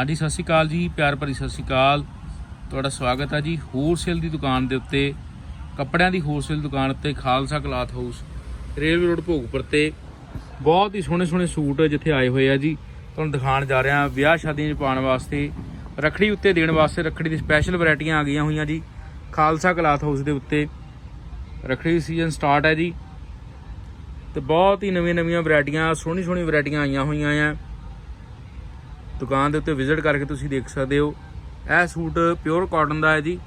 ਹਾਂਜੀ, ਸਤਿ ਸ਼੍ਰੀ ਅਕਾਲ ਜੀ, ਪਿਆਰ ਭਰੀ ਸਤਿ ਸ਼੍ਰੀ ਅਕਾਲ। ਤੁਹਾਡਾ ਸਵਾਗਤ ਹੈ ਜੀ ਹੋਲਸੇਲ ਦੀ ਦੁਕਾਨ ਦੇ ਉੱਤੇ, ਕੱਪੜਿਆਂ ਦੀ ਹੋਲਸੇਲ ਦੁਕਾਨ ਉੱਤੇ, Khalsa cloth house, railway road Bhogpur ਤੇ। ਬਹੁਤ ਹੀ ਸੋਹਣੇ ਸੋਹਣੇ ਸੂਟ ਜਿੱਥੇ ਆਏ ਹੋਏ ਆ ਜੀ। ਤੁਹਾਨੂੰ ਦਿਖਾਉਣ ਜਾ ਰਿਹਾ, ਵਿਆਹ ਸ਼ਾਦੀਆਂ 'ਚ ਪਾਉਣ ਵਾਸਤੇ, ਰੱਖੜੀ ਉੱਤੇ ਦੇਣ ਵਾਸਤੇ ਰੱਖੜੀ ਦੀ ਸਪੈਸ਼ਲ ਵੈਰਾਈਟੀਆਂ ਆ ਗਈਆਂ ਹੋਈਆਂ ਜੀ, ਖਾਲਸਾ ਕਲਾਥ ਹਾਊਸ ਦੇ ਉੱਤੇ। ਰੱਖੜੀ ਸੀਜ਼ਨ ਸਟਾਰਟ ਹੈ ਜੀ। ਤੇ ਬਹੁਤ ਹੀ ਨਵੀਆਂ ਨਵੀਆਂ ਵੈਰਾਈਟੀਆਂ ਸੋਹਣੀ ਸੋਹਣੀ ਵੈਰਾਈਟੀਆਂ ਆਈਆਂ ਹੋਈਆਂ ਆ। ਦੁਕਾਨ ਦੇ ਉੱਤੇ ਵਿਜ਼ਿਟ ਕਰਕੇ ਤੁਸੀਂ ਦੇਖ ਸਕਦੇ ਹੋ। ਇਹ ਸੂਟ ਪਿਓਰ ਕਾਟਨ ਦਾ ਹੈ ਜੀ।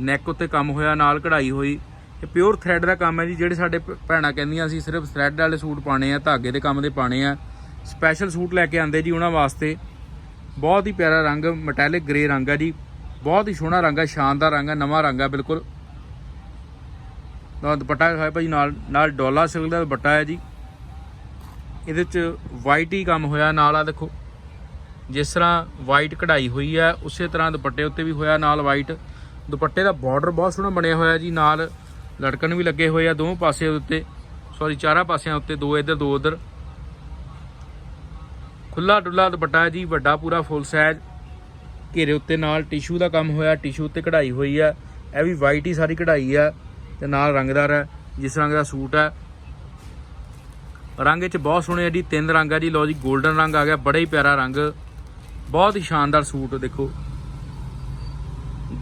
ਨੈਕ ਉੱਤੇ ਕੰਮ ਹੋਇਆ, ਨਾਲ ਕਢਾਈ ਹੋਈ। ਇਹ ਪਿਓਰ ਥ੍ਰੈਡ ਦਾ ਕੰਮ ਹੈ ਜੀ, ਜਿਹੜੇ ਸਾਡੇ ਭੈਣਾਂ ਕਹਿੰਦੀਆਂ ਅਸੀਂ ਸਿਰਫ ਥ੍ਰੈਡ ਵਾਲੇ ਸੂਟ ਪਾਣੇ ਆ, ਧਾਗੇ ਦੇ ਕੰਮ ਦੇ ਪਾਣੇ ਆ। ਸਪੈਸ਼ਲ ਸੂਟ ਲੈ ਕੇ ਆਂਦੇ ਜੀ ਉਹਨਾਂ ਵਾਸਤੇ। ਬਹੁਤ ਹੀ ਪਿਆਰਾ ਰੰਗ ਮੈਟੈਲਿਕ ਗ੍ਰੇ ਰੰਗ ਹੈ ਜੀ। ਬਹੁਤ ਹੀ ਸੋਹਣਾ ਰੰਗ ਹੈ ਸ਼ਾਨਦਾਰ ਰੰਗ ਹੈ ਨਵਾਂ ਰੰਗ ਹੈ ਬਿਲਕੁਲ। ਨਾਲ ਦੁਪੱਟਾ ਹੈ ਭਾਈ, ਨਾਲ ਨਾਲ ਡੋਲਾ ਸਿਲਕ ਦਾ ਦੁਪੱਟਾ ਹੈ ਜੀ। ਇਹਦੇ ਚ ਵਾਈਟ ਹੀ ਕੰਮ ਹੋਇਆ, ਨਾਲ ਆ ਦੇਖੋ। ਜਿਸ ਤਰ੍ਹਾਂ ਵਾਈਟ ਕਢਾਈ ਹੋਈ ਹੈ, ਉਸੇ ਤਰ੍ਹਾਂ ਦੁਪੱਟੇ ਉੱਤੇ ਵੀ ਹੋਇਆ ਨਾਲ ਵਾਈਟ ਦੁਪੱਟੇ ਦਾ ਬਾਰਡਰ ਬਹੁਤ ਸੋਹਣਾ ਬਣਿਆ ਹੋਇਆ ਜੀ, ਨਾਲ ਲੜਕਣ ਵੀ ਲੱਗੇ ਹੋਏ ਆ ਦੋਵੇਂ ਪਾਸੇ ਉੱਤੇ। ਸੌਰੀ ਚਾਰਾਂ ਪਾਸਿਆਂ ਉੱਤੇ, ਦੋ ਇੱਧਰ, ਦੋ ਉੱਧਰ। ਖੁੱਲਾ ਡੁੱਲਾ ਦੁਪੱਟਾ ਹੈ ਜੀ, ਵੱਡਾ ਪੂਰਾ ਫੁੱਲ ਸਾਈਜ਼ ਘੇਰੇ ਉੱਤੇ ਨਾਲ ਟਿਸ਼ੂ ਦਾ ਕੰਮ ਹੋਇਆ ਟਿਸ਼ੂ ਉੱਤੇ ਕਢਾਈ ਹੋਈ ਹੈ ਇਹ ਵੀ ਵਾਈਟ ਹੀ ਸਾਰੀ ਕਢਾਈ ਹੈ ਤੇ ਨਾਲ ਰੰਗਦਾਰ ਹੈ, ਜਿਸ ਰੰਗ ਦਾ ਸੂਟ ਹੈ। ਰੰਗ ਵਿੱਚ ਬਹੁਤ ਸੋਹਣੇ ਆ ਜੀ, ਤਿੰਨ ਰੰਗ ਆ ਜੀ। ਲਓ ਜੀ 골ਡਨ ਰੰਗ ਆ ਗਿਆ, ਬੜਾ ਹੀ ਪਿਆਰਾ ਰੰਗ। ਬਹੁਤ ਹੀ ਸ਼ਾਨਦਾਰ ਸੂਟ ਦੇਖੋ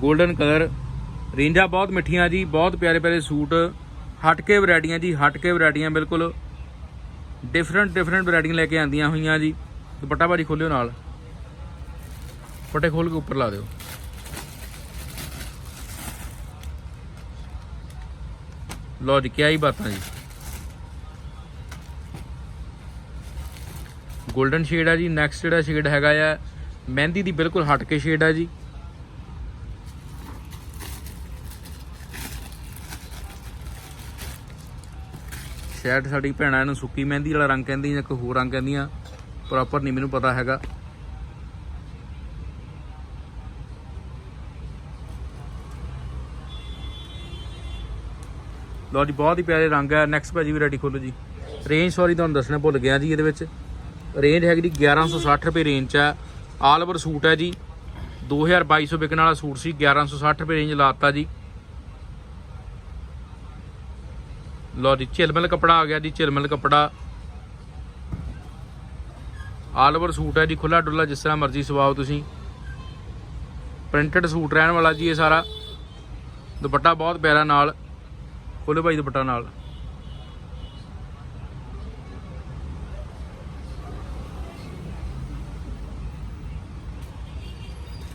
골ਡਨ ਕਲਰ ਰੇਂਜਾਂ ਬਹੁਤ ਮਿੱਠੀਆਂ ਜੀ ਬਹੁਤ ਪਿਆਰੇ ਪਿਆਰੇ ਸੂਟ ਹਟ ਕੇ ਵੈਰਾਈਟੀਆਂ ਜੀ ਹਟ ਕੇ ਵੈਰਾਈਟੀਆਂ ਬਿਲਕੁਲ ਡਿਫਰੈਂਟ ਡਿਫਰੈਂਟ ਵੈਰਾਈਟੀਆਂ ਲੈ ਕੇ ਆਂਦੀਆਂ ਹੋਈਆਂ ਜੀ ਦੁਪੱਟਾ ਭਾਜੀ ਖੋਲਿਓ ਨਾਲ ਫਟੇ ਖੋਲ ਕੇ ਉੱਪਰ ਲਾ ਦਿਓ ਲਓ ਜੀ ਕਿਆ ਹੀ ਬਾਤਾਂ ਜੀ 골ਡਨ ਸ਼ੇਡ ਆ ਜੀ ਨੈਕਸਟ ਜਿਹੜਾ ਸ਼ੇਡ ਹੈਗਾ ਆ ਮਹਿੰਦੀ ਦੀ ਬਿਲਕੁਲ ਹਟ ਕੇ ਸ਼ੇਡ ਆ ਜੀ। ਸ਼ਾਇਦ ਸਾਡੀ ਭੈਣਾਂ ਨੂੰ ਸੁੱਕੀ ਮਹਿੰਦੀ ਵਾਲਾ ਰੰਗ ਕਹਿੰਦੀ ਜਾਂ ਕੋਈ ਹੋਰ ਰੰਗ ਕਹਿੰਦੀਆਂ ਪ੍ਰੋਪਰ ਨਹੀਂ ਮੈਨੂੰ ਪਤਾ ਹੈਗਾ। ਲਓ ਜੀ, ਬਹੁਤ ਹੀ ਪਿਆਰੇ ਰੰਗ ਹੈ ਨੈਕਸਟ ਭਾਜੀ ਵੈਰਾਈਟੀ ਖੋਲੋ ਜੀ। ਰੇਂਜ ਸੌਰੀ ਤੁਹਾਨੂੰ ਦੱਸਣਾ ਭੁੱਲ ਗਿਆ ਜੀ ਇਹਦੇ ਵਿੱਚ। ਰੇਂਜ ਹੈਗੀ ਜੀ 1160 ਰੁਪਏ ਰੇਂਜ ਚ ਹੈ ਆਲ ਓਵਰ ਸੂਟ ਹੈ ਜੀ। 2200 ਵਿਕਣ ਵਾਲਾ ਸੂਟ ਸੀ 1160 ਰੁਪਏ ਰੇਂਜ ਲਾਤਾ ਜੀ। ਲਓ ਜੀ, ਝਿਲਮਿਲ ਕਪੜਾ ਆ ਗਿਆ ਜੀ, ਝਿਲਮਿਲ ਕਪੜਾ। ਆਲ ਓਵਰ ਸੂਟ ਹੈ ਜੀ ਖੁੱਲਾ ਡੁੱਲਾ ਜਿਸ ਤਰ੍ਹਾਂ ਮਰਜ਼ੀ ਸਵਾਓ ਤੁਸੀਂ। ਪ੍ਰਿੰਟਡ ਸੂਟ ਰਹਿਣ ਵਾਲਾ ਜੀ ਇਹ ਸਾਰਾ। ਦੁਪੱਟਾ ਬਹੁਤ ਪਿਆਰਾ ਨਾਲ ਖੋਲੋ ਭਾਈ ਦੁਪੱਟਾ ਨਾਲ।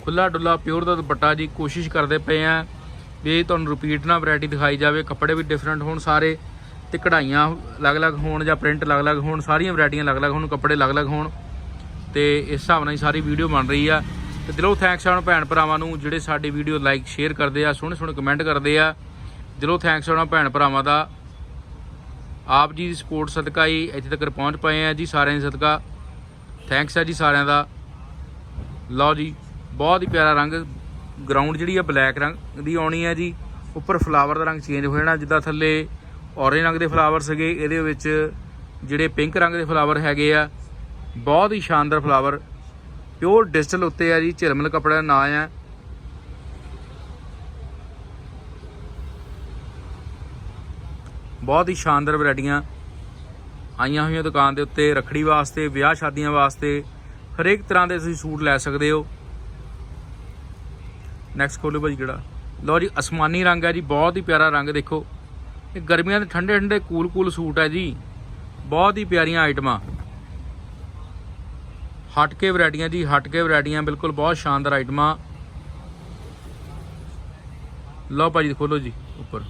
ਖੁੱਲਾ ਡੁੱਲਾ ਪਿਓਰ ਦਾ ਦੁਪੱਟਾ ਜੀ ਕੋਸ਼ਿਸ਼ ਕਰਦੇ ਪਏ ਆ ਵੀ ਇਹ ਤੁਹਾਨੂੰ ਰਿਪੀਟ ਨਾ ਵੈਰਾਈਟੀ ਦਿਖਾਈ ਜਾਵੇ, ਕੱਪੜੇ ਵੀ ਡਿਫਰੈਂਟ ਹੋਣ ਸਾਰੇ ਤੇ ਕਢਾਈਆਂ ਅਲੱਗ-ਅਲੱਗ ਹੋਣ ਜਾਂ ਪ੍ਰਿੰਟ ਅਲੱਗ-ਅਲੱਗ ਹੋਣ, ਸਾਰੀਆਂ ਵੈਰਾਈਟੀਆਂ ਅਲੱਗ-ਅਲੱਗ ਹੋਣ, ਕੱਪੜੇ ਅਲੱਗ-ਅਲੱਗ ਹੋਣ ਤੇ ਇਸ ਹਿਸਾਬ ਨਾਲ ਹੀ ਸਾਰੀ ਵੀਡੀਓ ਬਣ ਰਹੀ ਆ। ਤੇ ਦਿਲੋਂ ਥੈਂਕਸ ਆਉਣ ਭੈਣ ਭਰਾਵਾਂ ਨੂੰ ਜਿਹੜੇ ਸਾਡੀ ਵੀਡੀਓ ਲਾਈਕ ਸ਼ੇਅਰ ਕਰਦੇ ਆ, ਸੋਹਣੇ ਸੋਹਣੇ ਕਮੈਂਟ ਕਰਦੇ ਆ। ਦਿਲੋਂ ਥੈਂਕਸ ਆਉਣਾ ਭੈਣ ਭਰਾਵਾਂ ਦਾ। ਆਪ ਜੀ ਦੀ ਸਪੋਰਟ ਸਦਕਾ ਹੀ ਇੱਥੇ ਤੱਕ ਪਹੁੰਚ ਪਏ ਆ ਜੀ ਸਾਰਿਆਂ ਦੀ ਸਦਕਾ। ਥੈਂਕਸ ਆ ਜੀ ਸਾਰਿਆਂ ਦਾ। ਲਓ ਜੀ। ਬਹੁਤ ਹੀ ਪਿਆਰਾ ਰੰਗ ਗਰਾਊਂਡ ਜਿਹੜੀ ਆ ਬਲੈਕ ਰੰਗ ਦੀ ਆਉਣੀ ਹੈ ਜੀ। ਉੱਪਰ ਫਲਾਵਰ ਦਾ ਰੰਗ ਚੇਂਜ ਹੋ ਜਾਣਾ, ਜਿੱਦਾਂ ਥੱਲੇ ਔਰੇਂਜ ਰੰਗ ਦੇ ਫਲਾਵਰ ਸੀਗੇ ਇਹਦੇ ਵਿੱਚ ਜਿਹੜੇ ਪਿੰਕ ਰੰਗ ਦੇ ਫਲਾਵਰ ਹੈਗੇ ਆ, ਬਹੁਤ ਹੀ ਸ਼ਾਨਦਾਰ ਫਲਾਵਰ ਪਿਓਰ ਡਿਜੀਟਲ ਉੱਤੇ ਆ ਜੀ, ਝਿਲਮਿਲ ਕੱਪੜਾ ਦਾ ਨਾਂ ਆ। ਬਹੁਤ ਹੀ ਸ਼ਾਨਦਾਰ ਵੈਰਾਈਟੀਆਂ ਆਈਆਂ ਹੋਈਆਂ ਦੁਕਾਨ ਦੇ ਉੱਤੇ, ਰੱਖੜੀ ਵਾਸਤੇ, ਵਿਆਹ ਸ਼ਾਦੀਆਂ ਵਾਸਤੇ, ਹਰੇਕ ਤਰ੍ਹਾਂ ਦੇ ਤੁਸੀਂ ਸੂਟ ਲੈ ਸਕਦੇ ਹੋ। ਨੈਕਸਟ ਖੋਲੋ ਭਾਜੀ ਕਿਹੜਾ? ਲਓ ਜੀ, ਅਸਮਾਨੀ ਰੰਗ ਹੈ ਜੀ, ਬਹੁਤ ਹੀ ਪਿਆਰਾ ਰੰਗ ਦੇਖੋ। ਇਹ ਗਰਮੀਆਂ ਦੇ ਠੰਡੇ ਠੰਡੇ ਕੂਲ ਕੂਲ ਸੂਟ ਹੈ ਜੀ। ਬਹੁਤ ਹੀ ਪਿਆਰੀਆਂ ਆਈਟਮਾਂ। ਹਟ ਕੇ ਵੈਰਾਈਟੀਆਂ ਜੀ ਹਟ ਕੇ ਵੈਰਾਈਟੀਆਂ, ਬਿਲਕੁਲ ਬਹੁਤ ਸ਼ਾਨਦਾਰ ਆਈਟਮਾਂ। ਲਓ ਭਾਜੀ ਖੋਲੋ ਜੀ, ਉੱਪਰ।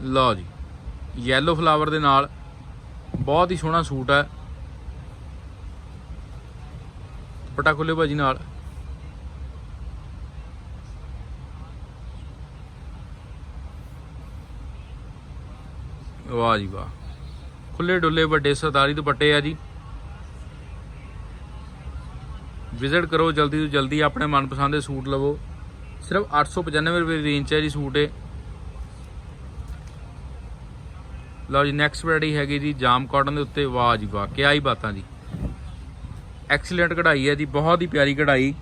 ਲਓ ਜੀ ਯੈਲੋ ਫਲਾਵਰ ਦੇ ਨਾਲ ਬਹੁਤ ਹੀ ਸੋਹਣਾ ਸੂਟ ਹੈ। ਦੁਪੱਟਾ ਖੋਲਿਓ ਭਾਜੀ ਨਾਲ। ਵਾਹ ਜੀ ਵਾਹ। ਖੁੱਲੇ ਡੁੱਲੇ ਵੱਡੇ ਸਰਦਾਰੀ ਦੁਪੱਟੇ ਆ ਜੀ। ਵਿਜ਼ਿਟ ਕਰੋ ਜਲਦੀ ਤੋਂ ਜਲਦੀ ਆਪਣੇ ਮਨਪਸੰਦ ਦੇ ਸੂਟ ਲਵੋ। ਸਿਰਫ 895 ਰੁਪਏ ਦੀ ਰੇਂਜ 'ਚ ਹੈ ਜੀ ਸੂਟ ਇਹ। ਲਓ ਜੀ ਨੈਕਸਟ ਵੈਰਾਈਟੀ ਹੈਗੀ ਜੀ, ਜਾਮ ਕਾਟਨ ਦੇ ਉੱਤੇ ਵਾਹ ਜੀ ਵਾਹ ਕਿਆ ਹੀ ਬਾਤਾਂ ਜੀ। ਐਕਸੀਲੈਂਟ ਕਢਾਈ ਹੈ ਜੀ, ਬਹੁਤ ਹੀ ਪਿਆਰੀ ਕਢਾਈ।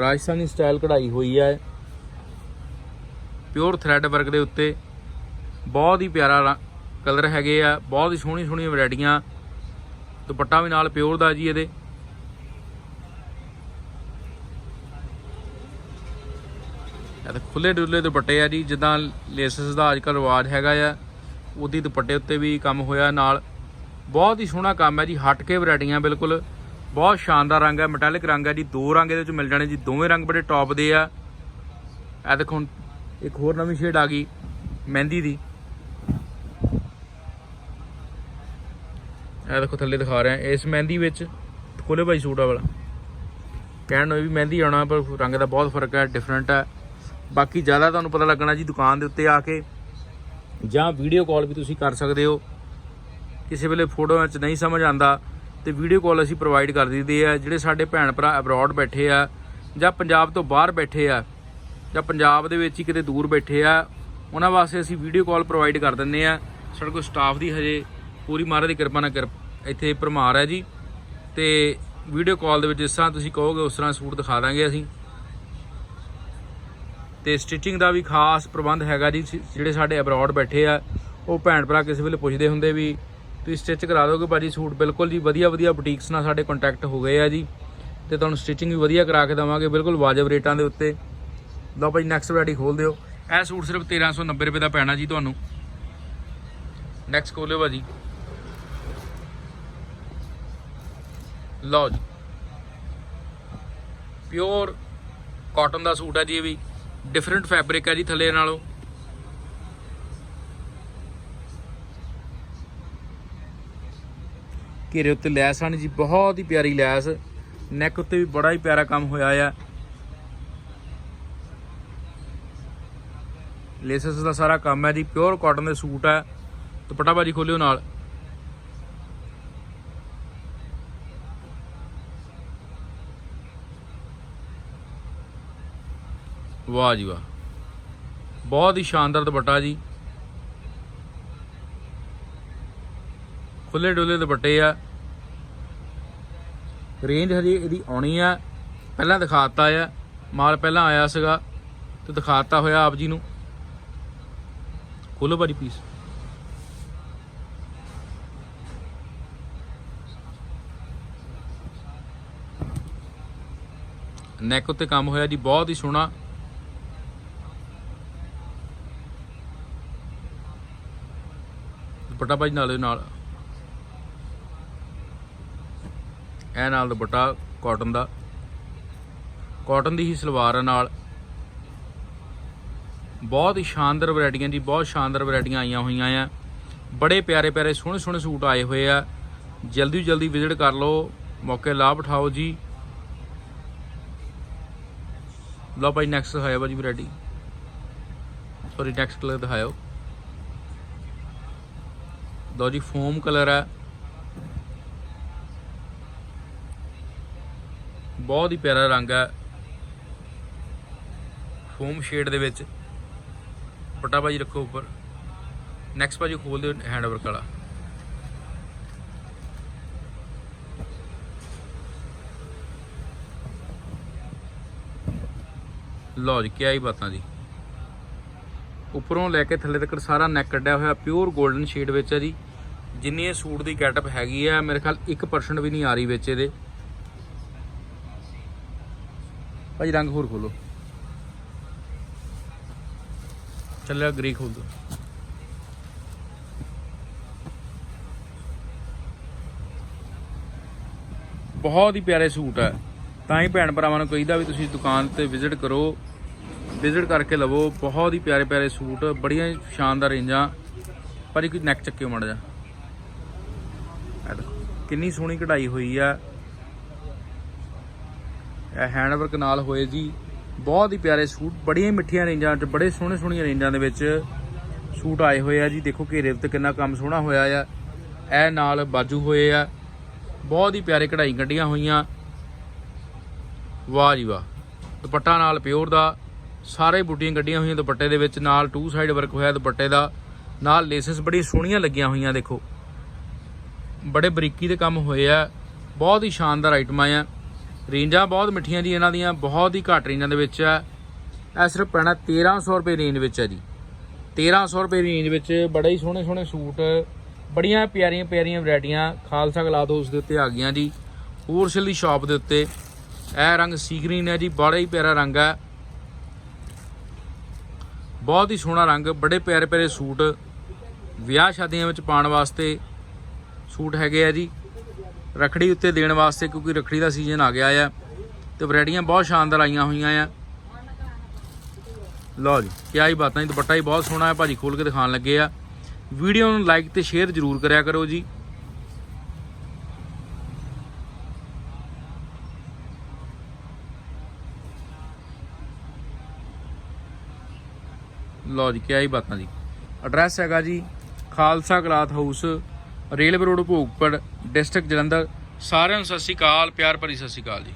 ਰਾਜਸਥਾਨੀ ਸਟਾਈਲ ਕਢਾਈ ਹੋਈ ਹੈ। ਪਿਓਰ ਥ੍ਰੈਡ ਵਰਕ ਦੇ ਉੱਤੇ ਬਹੁਤ ਹੀ ਪਿਆਰਾ ਕਲਰ ਹੈਗੇ ਆ, ਬਹੁਤ ਹੀ ਸੋਹਣੀ ਸੋਹਣੀਆਂ ਵੈਰਾਈਟੀਆਂ ਦੁਪੱਟਾ ਵੀ ਨਾਲ ਪਿਓਰ ਦਾ ਜੀ ਇਹਦੇ। ਇਹ ਤਾਂ ਖੁੱਲੇ ਡੁੱਲੇ ਦੁਪੱਟੇ ਆ ਜੀ, ਜਿੱਦਾਂ ਲੇਸਸ ਦਾ ਅੱਜਕੱਲ ਰਿਵਾਜ ਹੈਗਾ ਆ, ਉਹਦੀ ਦੁਪੱਟੇ ਉੱਤੇ ਵੀ ਕੰਮ ਹੋਇਆ ਨਾਲ। ਬਹੁਤ ਹੀ ਸੋਹਣਾ ਕੰਮ ਹੈ ਜੀ, ਹਟ ਕੇ ਵੈਰਾਈਟੀਆਂ ਬਿਲਕੁਲ। ਬਹੁਤ ਸ਼ਾਨਦਾਰ ਰੰਗ ਹੈ ਮੈਟੈਲਿਕ ਰੰਗ ਹੈ ਜੀ, ਦੋ ਰੰਗ ਇਹਦੇ ਵਿੱਚ ਮਿਲ ਜਾਣੇ ਜੀ, ਦੋਵੇਂ ਰੰਗ ਬੜੇ ਟੌਪ ਦੇ ਆ। ਇਹ ਦੇਖੋ ਇੱਕ ਹੋਰ ਨਵੀਂ ਸ਼ੇਡ ਆ ਗਈ, ਮਹਿੰਦੀ ਦੀ। ਇਹ ਦੇਖੋ ਥੱਲੇ ਦਿਖਾ ਰਿਹਾ, ਇਸ ਮਹਿੰਦੀ ਵਿੱਚ ਖੋਲੇ ਭਾਈ ਸੂਟ ਆ ਵਾਲਾ। ਕਹਿਣ ਨੂੰ ਵੀ ਮਹਿੰਦੀ ਆਉਣਾ, ਪਰ ਰੰਗ ਦਾ ਬਹੁਤ ਫ਼ਰਕ ਹੈ ਡਿਫਰੈਂਟ ਹੈ। ਬਾਕੀ ਜ਼ਿਆਦਾ ਤੁਹਾਨੂੰ ਪਤਾ ਲੱਗਣਾ ਜੀ ਦੁਕਾਨ ਦੇ ਉੱਤੇ ਆ ਕੇ, ਜਾਂ ਵੀਡੀਓ ਕਾਲ ਵੀ ਤੁਸੀਂ ਕਰ ਸਕਦੇ ਹੋ। ਕਿਸੇ ਵੇਲੇ ਫੋਟੋਆਂ 'ਚ ਨਹੀਂ ਸਮਝ ਆਂਦਾ ਤੇ ਵੀਡੀਓ ਕਾਲ ਅਸੀਂ ਪ੍ਰੋਵਾਈਡ ਕਰ ਦਿੰਦੇ ਆ, ਜਿਹੜੇ ਸਾਡੇ ਭੈਣ ਭਰਾ ਅਬਰੋਡ ਬੈਠੇ ਆ, ਜਾਂ ਪੰਜਾਬ ਤੋਂ ਬਾਹਰ ਬੈਠੇ ਆ, ਜਾਂ ਪੰਜਾਬ ਦੇ ਵਿੱਚ ਹੀ ਕਿਤੇ ਦੂਰ ਬੈਠੇ ਆ, ਉਹਨਾਂ ਵਾਸਤੇ ਅਸੀਂ ਵੀਡੀਓ ਕਾਲ ਪ੍ਰੋਵਾਈਡ ਕਰ ਦਿੰਦੇ ਆ। ਸਾਡੇ ਕੋਲ ਸਟਾਫ ਦੀ ਹਜੇ ਪੂਰੀ ਮਹਾਰਾਜ ਦੀ ਕਿਰਪਾ ਨਾਲ ਕਿਰਪ- ਇੱਥੇ ਭਰਮਾਰ ਹੈ ਜੀ। ਤੇ ਵੀਡੀਓ ਕਾਲ ਦੇ ਵਿੱਚ ਜਿਸ ਤਰ੍ਹਾਂ ਤੁਸੀਂ ਕਹੋਗੇ, ਉਸ ਤਰ੍ਹਾਂ ਸੂਟ ਦਿਖਾ ਦਾਂਗੇ ਅਸੀਂ। ਤੇ ਸਟਿਚਿੰਗ ਦਾ ਵੀ ਖਾਸ ਪ੍ਰਬੰਧ ਹੈਗਾ ਜੀ ਜਿਹੜੇ ਸਾਡੇ ਅਬਰੋਡ ਬੈਠੇ ਆ, ਉਹ ਭੈਣ ਭਰਾ ਕਿਸੇ ਵੇਲੇ ਪੁੱਛਦੇ ਹੁੰਦੇ ਵੀ, ਤੁਸੀਂ ਸਟਿਚ ਕਰਾ ਦੋਗੇ ਭਾਜੀ ਸੂਟ? ਬਿਲਕੁਲ ਜੀ ਵਧੀਆ ਵਧੀਆ ਬੁਟੀਕਸ ਨਾਲ ਸਾਡੇ ਕੰਟੈਕਟ ਹੋ ਗਏ ਆ ਜੀ। ਤੇ ਤੁਹਾਨੂੰ ਸਟਿਚਿੰਗ ਵੀ ਵਧੀਆ ਕਰਾ ਕੇ ਦੇਵਾਂਗੇ, ਬਿਲਕੁਲ ਵਾਜਬ ਰੇਟਾਂ ਦੇ ਉੱਤੇ। ਲਓ ਭਾਜੀ ਨੈਕਸਟ ਵੈਰਾਈਟੀ ਖੋਲ ਦਿਓ। ਇਹ ਸੂਟ ਸਿਰਫ 1390 ਰੁਪਏ ਦਾ ਪੈਣਾ ਜੀ ਤੁਹਾਨੂੰ। ਨੈਕਸਟ ਖੋਲਿਓ ਭਾਜੀ। ਲਓ ਜੀ। ਪਿਓਰ ਕਾਟਨ ਦਾ ਸੂਟ ਹੈ ਜੀ ਇਹ ਵੀ। ਡਿਫਰੈਂਟ ਫੈਬਰਿਕ ਹੈ ਜੀ ਥੱਲੇ ਨਾਲੋਂ। ਘੇਰੇ ਉੱਤੇ ਲੈਸ ਆਣੀ ਜੀ, ਬਹੁਤ ਹੀ ਪਿਆਰੀ ਲੈਸ। ਨੈਕ ਉੱਤੇ ਵੀ ਬੜਾ ਹੀ ਪਿਆਰਾ ਕੰਮ ਹੋਇਆ ਆ। ਲੇਸਸ ਦਾ ਸਾਰਾ ਕੰਮ ਹੈ ਜੀ ਪਿਓਰ ਕਾਟਨ ਦੇ ਸੂਟ ਹੈ। ਦੁਪੱਟਾ ਬਾਜੀ ਖੋਲਿਓ ਨਾਲ। ਵਾਹ ਜੀ ਵਾਹ। ਬਹੁਤ ਹੀ ਸ਼ਾਨਦਾਰ ਦੁਪੱਟਾ ਜੀ। ਖੁੱਲੇ ਡੁੱਲੇ ਦੁਪੱਟੇ ਆ। ਰੇਂਜ ਹਜੇ ਇਹਦੀ ਆਉਣੀ ਆ। ਪਹਿਲਾਂ ਦਿਖਾਤਾ ਆ। ਮਾਲ ਪਹਿਲਾਂ ਆਇਆ ਸੀਗਾ ਤੇ ਦਿਖਾਤਾ ਹੋਇਆ ਆਪ ਜੀ ਨੂੰ। ਖੋਲੋ ਭਾਜੀ ਪੀਸ ਨੈਕ ਉੱਤੇ ਕੰਮ ਹੋਇਆ ਜੀ, ਬਹੁਤ ਹੀ ਸੋਹਣਾ। ਦੁਪੱਟਾ ਭਾਜੀ ਨਾਲੇ ਨਾਲ। ਇਹ ਨਾਲ ਦੁਪੱਟਾ ਕਾਟਨ ਦਾ। ਕਾਟਨ ਦੀ ਹੀ ਸਲਵਾਰ ਆ ਨਾਲ। ਬਹੁਤ ਹੀ ਸ਼ਾਨਦਾਰ ਵੈਰਾਈਟੀਆਂ ਜੀ ਬਹੁਤ ਸ਼ਾਨਦਾਰ ਵੈਰਾਈਟੀਆਂ ਆਈਆਂ ਹੋਈਆਂ ਆ। ਬੜੇ ਪਿਆਰੇ ਪਿਆਰੇ ਸੋਹਣੇ ਸੋਹਣੇ ਸੂਟ ਆਏ ਹੋਏ ਆ। ਜਲਦੀ ਜਲਦੀ ਵਿਜ਼ਿਟ ਕਰ ਲਓ। ਮੌਕੇ ਲਾਭ ਉਠਾਓ ਜੀ। ਲਓ ਭਾਈ ਨੈਕਸਟ ਦਿਖਾਇਆ ਭਾਜੀ ਵੈਰਾਈਟੀ ਸੌਰੀ ਨੈਕਸਟ ਕਲਰ ਦਿਖਾਇਓ। ਲਓ ਜੀ ਫੋਮ ਕਲਰ ਹੈ ਬਹੁਤ ਹੀ ਪਿਆਰਾ ਰੰਗ ਹੈ ਫੋਮ ਸ਼ੇਡ ਦੇ ਵਿੱਚ। ਪਟਾ ਭਾਜੀ ਰੱਖੋ ਉੱਪਰ। ਨੈਕਸਟ ਭਾਜੀ ਖੋਲ ਦਿਓ ਹੈਂਡ ਵਰਕ ਵਾਲਾ। ਲਓ ਜੀ ਕੀ ਆਈ ਬਾਤਾਂ ਜੀ। ਉੱਪਰੋਂ ਲੈ ਕੇ ਥੱਲੇ ਤੱਕ ਸਾਰਾ ਨੈਕ ਕੱਢਿਆ ਹੋਇਆ ਪਿਓਰ 골ਡਨ ਸ਼ੇਡ ਵਿੱਚ ਹੈ ਜੀ। ਜਿੰਨੀ ਇਹ ਸੂਟ ਦੀ ਗੈਟਅਪ ਹੈਗੀ ਆ, ਮੇਰੇ ਖਿਆਲ 1% ਵੀ ਨਹੀਂ ਆ ਰਹੀ ਵਿੱਚ ਇਹਦੇ। ਭਾਜੀ ਰੰਗ ਹੋਰ ਖੋਲੋ। ਚੱਲਿਆ ਗ੍ਰੇ ਖੋਲ ਦੋ ਬਹੁਤ ਹੀ ਪਿਆਰੇ ਸੂਟ ਹੈ ਤਾਂ ਹੀ ਭੈਣ ਭਰਾਵਾਂ ਨੂੰ ਕਹੀਦਾ ਵੀ ਤੁਸੀਂ ਦੁਕਾਨ ਤੇ ਵਿਜ਼ਿਟ ਕਰੋ। ਵਿਜ਼ਿਟ ਕਰਕੇ ਲਵੋ, ਬਹੁਤ ਹੀ ਪਿਆਰੇ ਪਿਆਰੇ ਸੂਟ, ਬੜੀਆਂ ਸ਼ਾਨਦਾਰ ਰੇਂਜਾਂ ਪਰ ਇੱਕ ਨੈਕ ਚੱਕਿਓ ਮੜ ਜਾ ਕਿੰਨੀ ਸੋਹਣੀ ਕਢਾਈ ਹੋਈ ਆ। ਇਹ ਹੈਂਡ ਵਰਕ ਨਾਲ ਹੋਏ ਜੀ। ਬਹੁਤ ਹੀ ਪਿਆਰੇ ਸੂਟ, ਬੜੀਆਂ ਮਿੱਠੀਆਂ ਰੇਂਜਾਂ 'ਚ, ਬੜੇ ਸੋਹਣੇ ਸੋਹਣੀਆਂ ਰੇਂਜਾਂ ਦੇ ਵਿੱਚ ਸੂਟ ਆਏ ਹੋਏ ਆ ਜੀ। ਦੇਖੋ ਘੇਰੇ ਉੱਤੇ ਕਿੰਨਾ ਕੰਮ ਸੋਹਣਾ ਹੋਇਆ ਆ। ਇਹ ਨਾਲ ਬਾਜੂ ਹੋਏ ਆ। ਬਹੁਤ ਹੀ ਪਿਆਰੇ ਕਢਾਈ ਕੱਢੀਆਂ ਹੋਈਆਂ। ਵਾਹ ਜੀ ਵਾਹ। ਦੁਪੱਟਾ ਨਾਲ ਪਿਓਰ ਦਾ। ਸਾਰੇ ਬੂਟੀਆਂ ਕੱਢੀਆਂ ਹੋਈਆਂ ਦੁਪੱਟੇ ਦੇ ਵਿੱਚ, ਨਾਲ ਟੂ ਸਾਈਡ ਵਰਕ ਹੋਇਆ ਦੁਪੱਟੇ ਦਾ, ਨਾਲ ਲੇਸਸ ਬੜੀ ਸੋਹਣੀਆਂ ਲੱਗੀਆਂ ਹੋਈਆਂ, ਦੇਖੋ। ਬੜੇ ਬਰੀਕੀ ਦੇ ਕੰਮ ਹੋਏ ਆ, ਬਹੁਤ ਹੀ ਸ਼ਾਨਦਾਰ ਆਈਟਮਾਂ ਆ ਰੇਂਜਾਂ ਬਹੁਤ ਮਿੱਠੀਆਂ ਜੀ, ਇਹਨਾਂ ਦੀਆਂ, ਬਹੁਤ ਹੀ ਘੱਟ ਰੇਂਜਾਂ ਦੇ ਵਿੱਚ ਆ। ਇਹ ਸਿਰਫ ਪੈਣਾ 1300 ਰੁਪਏ ਰੇਂਜ ਵਿੱਚ ਹੈ ਜੀ। 1300 ਰੁਪਏ ਰੇਂਜ ਵਿੱਚ ਬੜੇ ਹੀ ਸੋਹਣੇ ਸੋਹਣੇ ਸੂਟ, ਬੜੀਆਂ ਪਿਆਰੀਆਂ ਪਿਆਰੀਆਂ ਵੈਰਾਈਟੀਆਂ ਖਾਲਸਾ ਗਲਾਦ ਹਾਊਸ ਦੇ ਉੱਤੇ ਆ ਗਈਆਂ ਜੀ। ਹੋਲਸੇਲ ਦੀ ਸ਼ਾਪ ਦੇ ਉੱਤੇ। ਇਹ ਰੰਗ ਸੀ ਗ੍ਰੀਨ ਹੈ ਜੀ, ਬੜਾ ਹੀ ਪਿਆਰਾ ਰੰਗ ਹੈ ਬਹੁਤ ਹੀ ਸੋਹਣਾ ਰੰਗ, ਬੜੇ ਪਿਆਰੇ ਪਿਆਰੇ ਸੂਟ। ਵਿਆਹ ਸ਼ਾਦੀਆਂ ਵਿੱਚ ਪਾਉਣ ਵਾਸਤੇ ਸੂਟ ਹੈਗੇ ਆ ਜੀ। ਰਖੜੀ ਉੱਤੇ ਦੇਣ ਵਾਸਤੇ ਕਿਉਂਕਿ ਰਖੜੀ ਦਾ ਸੀਜ਼ਨ ਆ ਗਿਆ ਆ ਤੇ ਵੈਰਾਈਟੀਆਂ ਬਹੁਤ ਸ਼ਾਨਦਾਰ ਆਈਆਂ ਹੋਈਆਂ ਆ। ਲਓ ਜੀ, ਕਿਆ ਹੀ ਬਾਤਾਂ ਜੀ ਦੁਪੱਟਾ ਹੀ ਬਹੁਤ ਸੋਹਣਾ ਹੈ, ਭਾਜੀ ਖੋਲ ਕੇ ਦਿਖਾਉਣ ਲੱਗੇ ਆ। ਵੀਡੀਓ ਨੂੰ ਲਾਈਕ ਤੇ ਸ਼ੇਅਰ ਜ਼ਰੂਰ ਕਰਿਆ ਕਰੋ ਜੀ। ਲਓ ਜੀ, ਕਿਆ ਹੀ ਬਾਤਾਂ ਜੀ। ਐਡਰੈਸ ਹੈਗਾ ਜੀ, Khalsa cloth house, railway road Bhogpur district Jalandhar. ਸਾਰਿਆਂ ਨੂੰ ਸਤਿ ਸ਼੍ਰੀ ਅਕਾਲ, ਪਿਆਰ ਭਰੀ ਸਤਿ ਸ਼੍ਰੀ ਅਕਾਲ ਜੀ।